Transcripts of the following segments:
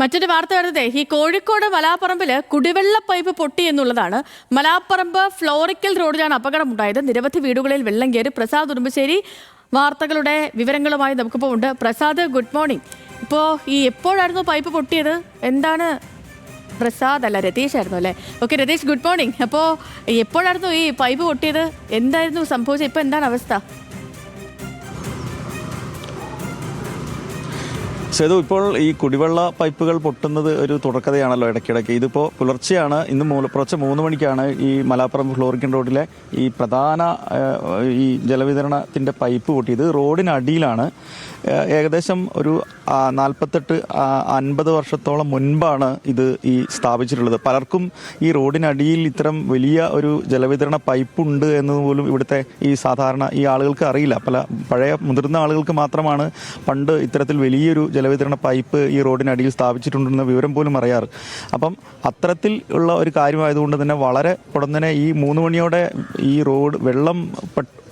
മറ്റൊരു വാർത്ത വരുന്നത് ഈ കോഴിക്കോട് മലാപ്പറമ്പിൽ കുടിവെള്ള പൈപ്പ് പൊട്ടി എന്നുള്ളതാണ്. മലാപ്പറമ്പ് ഫ്ലോറിക്കൽ റോഡിലാണ് അപകടമുണ്ടായത്. നിരവധി വീടുകളിൽ വെള്ളം കയറി. പ്രസാദ് ഉടുമ്പശ്ശേരി വാർത്തകളുടെ വിവരങ്ങളുമായി നമുക്കിപ്പോൾ ഉണ്ട്. Prasad good morning. ഇപ്പോൾ ഈ എപ്പോഴായിരുന്നു പൈപ്പ് പൊട്ടിയത്? എന്താണ്? പ്രസാദ് അല്ല രതീഷ് ആയിരുന്നു അല്ലേ? Okay Ratheesh good morning. അപ്പോൾ എപ്പോഴായിരുന്നു ഈ പൈപ്പ് പൊട്ടിയത്? എന്തായിരുന്നു സംഭവിച്ചത്? ഇപ്പോൾ എന്താണ് അവസ്ഥ? സേതു ഇപ്പോൾ ഈ കുടിവെള്ള പൈപ്പുകൾ പൊട്ടുന്നത് ഒരു തുടക്കതയാണല്ലോ ഇടയ്ക്കിടയ്ക്ക്. ഇതിപ്പോൾ പുലർച്ചെയാണ് ഇന്ന് പുലർച്ചെ മൂന്ന് മണിക്കാണ് ഈ മലാപ്പുറം ഫ്ലോറിക്കൻ റോഡിലെ ഈ പ്രധാന ഈ ജലവിതരണത്തിന്റെ പൈപ്പ് പൊട്ടിയത്. റോഡിനടിയിലാണ്. ഏകദേശം ഒരു നാൽപ്പത്തെട്ട് അൻപത് വർഷത്തോളം മുൻപാണ് ഇത് ഈ സ്ഥാപിച്ചിട്ടുള്ളത്. പലർക്കും ഈ റോഡിനടിയിൽ ഇത്തരം വലിയ ഒരു ജലവിതരണ പൈപ്പ് ഉണ്ട് എന്നത് പോലും ഇവിടുത്തെ ഈ സാധാരണ ഈ ആളുകൾക്ക് അറിയില്ല. പല പഴയ മുതിർന്ന ആളുകൾക്ക് മാത്രമാണ് പണ്ട് ഇത്തരത്തിൽ വലിയൊരു ജലവിതരണ പൈപ്പ് ഈ റോഡിനടിയിൽ സ്ഥാപിച്ചിട്ടുണ്ടെന്ന വിവരം പോലും അറിയാറ്. അപ്പം അത്തരത്തിൽ ഉള്ള ഒരു കാര്യമായതുകൊണ്ട് തന്നെ വളരെ ഉടനെ ഈ മൂന്ന് മണിയോടെ ഈ റോഡ് വെള്ളം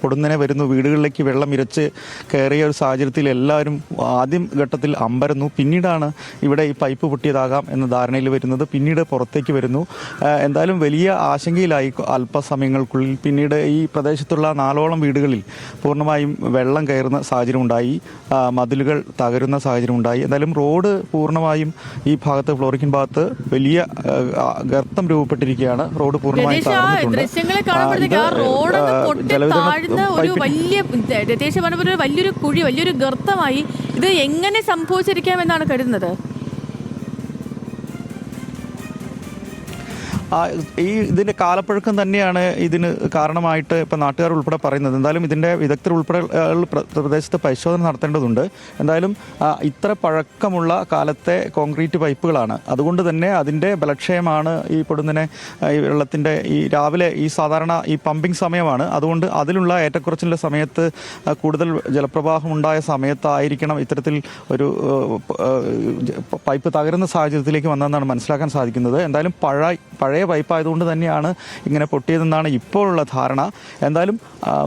പൊടുന്നനെ വരുന്നു. വീടുകളിലേക്ക് വെള്ളം ഇരച്ച് കയറിയ ഒരു സാഹചര്യത്തിൽ എല്ലാവരും ആദ്യം ഘട്ടത്തിൽ അമ്പരന്നു. പിന്നീടാണ് ഇവിടെ ഈ പൈപ്പ് പൊട്ടിയതാകാം എന്ന ധാരണയിൽ വരുന്നത്. പിന്നീട് പുറത്തേക്ക് വരുന്നു. എന്തായാലും വലിയ ആശങ്കയിലായി അല്പസമയങ്ങൾക്കുള്ളിൽ. പിന്നീട് ഈ പ്രദേശത്തുള്ള നാലോളം വീടുകളിൽ പൂർണമായും വെള്ളം കയറുന്ന സാഹചര്യം ഉണ്ടായി മതിലുകൾ തകരുന്ന സാഹചര്യം ഉണ്ടായി എന്തായാലും റോഡ് പൂർണമായും ഈ ഭാഗത്ത് ഫ്ലോറിക്കൻ ഭാഗത്ത് വലിയ ഗർത്തം രൂപപ്പെട്ടിരിക്കുകയാണ്. റോഡ് പൂർണമായും തകർന്നിട്ടുണ്ട്. ജലവിതരണ താഴ്ന്ന ഒരു വലിയ രതീഷ് പറഞ്ഞ പോലെ വലിയൊരു കുഴി വലിയൊരു ഗർത്തമായി ഇത് എങ്ങനെ സംഭവിച്ചിരിക്കാമെന്നാണ് കരുതുന്നത്? ഈ ഇതിന്റെ കാലപ്പഴക്കം തന്നെയാണ് ഇതിന് കാരണമായിട്ട് ഇപ്പോൾ നാട്ടുകാർ ഉൾപ്പെടെ പറയുന്നത്. എന്തായാലും ഇതിന്റെ വിദഗ്ധർ ഉൾപ്പെടെ പ്രദേശത്ത് പരിശോധന നടത്തേണ്ടതുണ്ട്. എന്തായാലും ഇത്ര പഴക്കമുള്ള കാലത്തെ കോൺക്രീറ്റ് പൈപ്പുകളാണ്. അതുകൊണ്ട് തന്നെ അതിന്റെ ബലക്ഷയമാണ് ഈ പൊടുന്നനെ ഈ വെള്ളത്തിന്റെ ഈ രാവിലെ ഈ സാധാരണ ഈ പമ്പിംഗ് സമയമാണ്. അതുകൊണ്ട് അതിലുള്ള ഏറ്റക്കുറച്ചിലുള്ള സമയത്ത് കൂടുതൽ ജലപ്രവാഹം ഉണ്ടായ സമയത്തായിരിക്കണം ഇത്തരത്തിൽ ഒരു പൈപ്പ് തകരുന്ന സാഹചര്യത്തിലേക്ക് വന്നതെന്നാണ് മനസ്സിലാക്കാൻ സാധിക്കുന്നത്. എന്തായാലും പഴയ പഴയ പൈപ്പ് ആയതുകൊണ്ട് തന്നെയാണ് ഇങ്ങനെ പൊട്ടിയതെന്നാണ് ഇപ്പോഴുള്ള ധാരണ. എന്തായാലും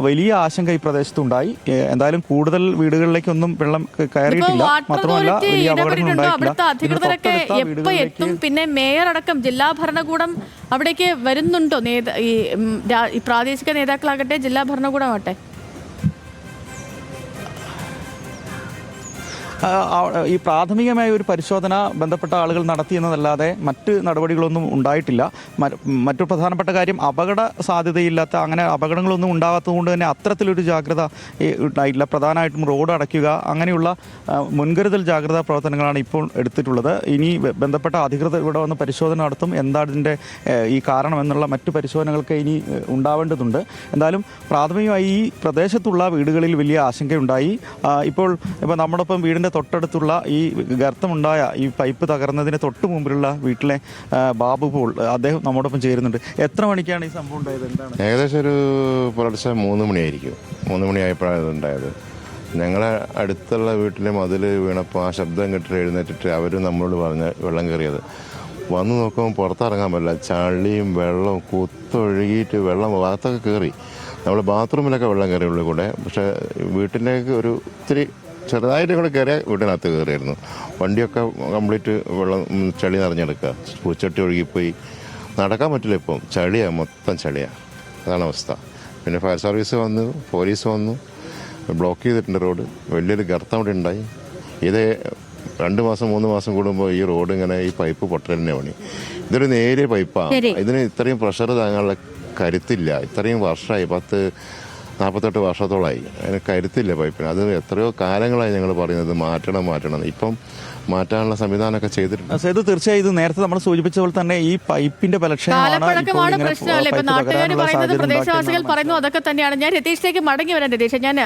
വലിയ ആശങ്ക ഈ പ്രദേശത്തുണ്ടായി. എന്തായാലും കൂടുതൽ വീടുകളിലേക്കൊന്നും വെള്ളം കയറിയിട്ടില്ല. മാത്രമല്ല വലിയ അപകടങ്ങൾ ഉണ്ടായിട്ടില്ല. പിന്നെ മേയർ അടക്കം ജില്ലാ ഭരണകൂടം അവിടേക്ക് വരുന്നുണ്ടോ? ഈ പ്രാദേശിക നേതാക്കളാകട്ടെ ജില്ലാ ഭരണകൂടമാകട്ടെ? ഈ പ്രാഥമികമായ ഒരു പരിശോധന ബന്ധപ്പെട്ട ആളുകൾ നടത്തിയെന്നതല്ലാതെ മറ്റ് നടപടികളൊന്നും ഉണ്ടായിട്ടില്ല. മറ്റു പ്രധാനപ്പെട്ട കാര്യം അപകട സാധ്യതയില്ലാത്ത അങ്ങനെ അപകടങ്ങളൊന്നും ഉണ്ടാകാത്തത് കൊണ്ട് തന്നെ അത്തരത്തിലൊരു ജാഗ്രത ഉണ്ടായില്ല പ്രധാനമായിട്ടും റോഡ് അടയ്ക്കുക അങ്ങനെയുള്ള മുൻകരുതൽ ജാഗ്രതാ പ്രവർത്തനങ്ങളാണ് ഇപ്പോൾ എടുത്തിട്ടുള്ളത്. ഇനി ബന്ധപ്പെട്ട അധികൃതർ ഇവിടെ വന്ന് പരിശോധന നടത്തും. എന്താണ് ഇതിന്റെ ഈ കാരണം എന്നുള്ള മറ്റു പരിശോധനകൾക്ക് ഇനി ഉണ്ടാവേണ്ടതുണ്ട്. എന്തായാലും പ്രാഥമികമായി ഈ പ്രദേശത്തുള്ള വീടുകളിൽ വലിയ ആശങ്കയുണ്ടായി. ഇപ്പോൾ ഇപ്പോൾ ഇപ്പോൾ ഒപ്പം വീടിന്റെ തൊട്ടടുത്തുള്ള ഈ ഗർത്തമുണ്ടായ ഈ പൈപ്പ് തകർന്നതിന് തൊട്ട് മുമ്പിലുള്ള വീട്ടിലെ ബാബു പോൾ അദ്ദേഹം നമ്മോടൊപ്പം ചേരുന്നുണ്ട്. എത്ര മണിക്കാണ് ഈ സംഭവം ഉണ്ടായത്? എന്താണ്? ഏകദേശം ഒരു പുലർച്ചെ മൂന്ന് മണിയായിരിക്കും. മൂന്ന് മണിയായപ്പോഴാണ് ഇതുണ്ടായത് ഞങ്ങളെ അടുത്തുള്ള വീട്ടിലെ മതിൽ വീണപ്പോൾ ആ ശബ്ദം കേട്ടിട്ട് എഴുന്നേറ്റിട്ട് അവർ നമ്മളോട് പറഞ്ഞ വെള്ളം കയറിയത്. വന്ന് നോക്കുമ്പോൾ പുറത്തിറങ്ങാൻ പറ്റില്ല. ചളിയും വെള്ളവും കുത്തൊഴുകിയിട്ട് വെള്ളം ഭാഗത്തൊക്കെ കയറി. നമ്മൾ ബാത്റൂമിലൊക്കെ വെള്ളം കയറി ഉള്ളിൽ കൂടെ. പക്ഷേ വീട്ടിലേക്ക് ഒരു ഇത്തിരി ചെറുതായിട്ട് കൂടെ കയറിയ വീട്ടിനകത്ത് കയറിയായിരുന്നു വണ്ടിയൊക്കെ കംപ്ലീറ്റ് വെള്ളം ചളി നിറഞ്ഞെടുക്കുക പൂച്ചട്ടി ഒഴുകിപ്പോയി. നടക്കാൻ പറ്റില്ല ഇപ്പം. ചളിയാണ് മൊത്തം ചളിയാണ് അതാണ് അവസ്ഥ. പിന്നെ ഫയർ സർവീസ് വന്നു പോലീസ് വന്നു. ബ്ലോക്ക് ചെയ്തിട്ടുണ്ട് റോഡ് വലിയൊരു ഗർത്തം അവിടെ ഉണ്ടായി. ഇത് രണ്ട് മാസം മൂന്ന് മാസം കൂടുമ്പോൾ ഈ റോഡ് ഇങ്ങനെ ഈ പൈപ്പ് പൊട്ടലിനെ പണി. ഇതൊരു നേരിയ പൈപ്പാണ്. ഇതിന് ഇത്രയും പ്രഷർ താങ്ങാനുള്ള കരുത്തില്ല. ഇത്രയും വർഷമായി പത്ത് നാൽപ്പത്തെട്ട് വർഷത്തോളമായി അതിന് കരുത്തില്ല പൈപ്പിന്. അത് എത്രയോ കാലങ്ങളായി ഞങ്ങൾ പറയുന്നത് മാറ്റണം മാറ്റണം. ഇപ്പം മാറ്റാനുള്ള സംവിധാനമൊക്കെ ചെയ്തിട്ടുണ്ട്. സേതു തീർച്ചയായും ഇത് നേരത്തെ നമ്മൾ സൂചിപ്പിച്ച പോലെ തന്നെ ഈ പൈപ്പിന്റെ ബലക്ഷയമാണ് പ്രശ്നമല്ലേ? നാട്ടുകാർ പറയുന്നത് പ്രദേശവാസികൾ പറയുന്നു അതൊക്കെ തന്നെയാണ്. ഞാൻ രതീഷിലേക്ക് മടങ്ങി വരാൻ രതീഷ് ഞാൻ